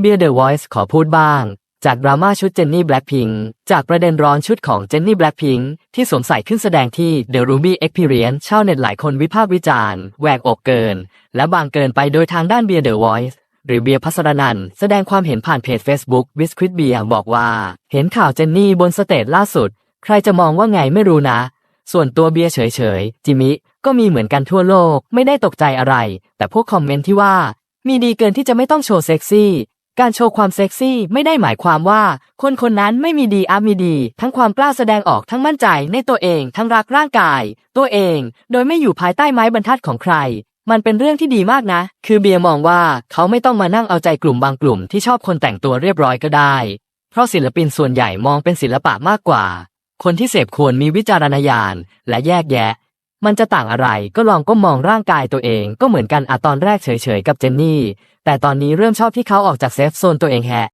เบียร์เดอะ Voice ขอพูดบ้าง จากดราม่าชุดเจนนี่แบล็ k พิงจากประเด็นร้อนชุดของเจนนี่แบล็ k พิงที่สวมใส่ขึ้นแสดงที่ The Ruby Experience ชาวเน็ตหลายคนวิพากษ์วิจารณ์แหวกอกเกิน และบางเกินไปโดยทางด้านเบียร์เดอะ Voice หรือเบียร์พัสรนันแสดงความเห็นผ่านเพจ Facebook w i s q u i d Beer บอกว่า เห็นข่าวเจนนี่บนสเตจล่าสุด ใครจะมองว่าไงไม่รู้นะ ส่วนตัวเบียร์เฉยๆ จิมิ ก็มีเหมือนกันทั่วโลกไม่ได้ตกใจอะไร แต่พวกคอมเมนต์ที่ว่า มีดีเกินที่จะไม่ต้องโชว์เซ็กซี่ การโชว์ความเซ็กซี่ไม่ได้หมายความว่า คนคนนั้นไม่มีดีอามีดี ทั้งความกล้าแสดงออกทั้งมั่นใจในตัวเอง ทั้งรักร่างกาย ตัวเอง โดยไม่อยู่ภายใต้ไม้บรรทัดของใคร มันเป็นเรื่องที่ดีมากนะ คือเบียร์มองว่าเขาไม่ต้องมานั่งเอาใจกลุ่มบางกลุ่มที่ชอบคนแต่งตัวเรียบร้อยก็ได้ เพราะศิลปินส่วนใหญ่มองเป็นศิลปะมากกว่า คนที่เสพควรมีวิจารณญาณและแยกแยะ มันจะต่างอะไรก็ลองก็มมองร่างกายตัวเองก็เหมือนกันอะตอนแรกเฉยๆกับเจนนี่ แต่ตอนนี้เริ่มชอบที่เขาออกจากเซฟโซนตัวเองแฮะ